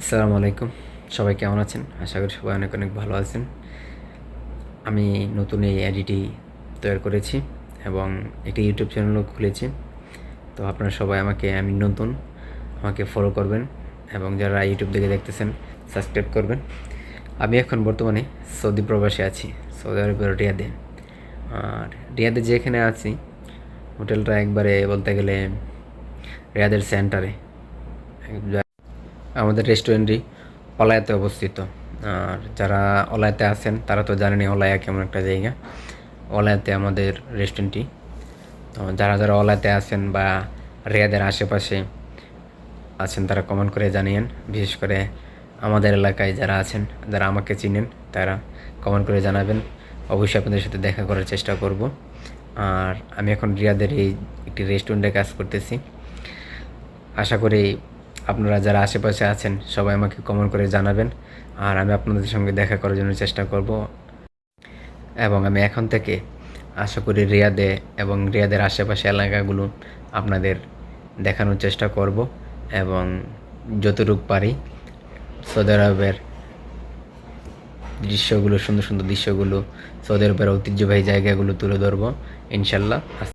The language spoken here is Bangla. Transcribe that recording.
আসসালামু আলাইকুম। সবাই কেমন আছেন? আশা করি সবাই অনেক অনেক ভালো আছেন। আমি নতুন এই আইডিটি তৈরি করেছি এবং একটি ইউটিউব চ্যানেলও খুলেছি। তো আপনারা সবাই আমাকে, আমি নতুন, আমাকে ফলো করবেন এবং যারা ইউটিউব থেকে দেখতেছেন সাবস্ক্রাইব করবেন। আমি এখন বর্তমানে সৌদি প্রবাসে আছি, সৌদি আরবের রিয়াদে। আর রিয়াদে যেখানে আছি, হোটেলটা একবারে বলতে গেলে রিয়াদের সেন্টারে আমাদের রেস্টুরেন্টটি অলায়াতে অবস্থিত। আর যারা অলায়াতে আছেন, তারা তো জানেনই অলায়া কেমন একটা জায়গা। অলায়াতে আমাদের রেস্টুরেন্টটি তো যারা যারা অলায়াতে আছেন বা রিয়াদের আশেপাশে আছেন, তারা কমেন্ট করে জানিয়েন। বিশেষ করে আমাদের এলাকায় যারা আছেন, যারা আমাকে চিনেন, তারা কমেন্ট করে জানাবেন। অবশ্যই আপনাদের সাথে দেখা করার চেষ্টা করব। আর আমি এখন রিয়াদের এই একটি রেস্টুরেন্টে কাজ করতেছি। আশা করি আপনারা যারা আশেপাশে আছেন, সবাই আমাকে কমেন্ট করে জানাবেন। আর আমি আপনাদের সঙ্গে দেখা করার জন্য চেষ্টা করব। এবং আমি এখন থেকে আশা করি রিয়াদে এবং রিয়াদের আশেপাশে এলাকাগুলো আপনাদের দেখানোর চেষ্টা করব। এবং যতটুকু পারি সৌদি আরবের দৃশ্যগুলো, সুন্দর সুন্দর দৃশ্যগুলো সৌদি আরবের ঐতিহ্যবাহী জায়গাগুলো তুলে ধরবো, ইনশাল্লাহ।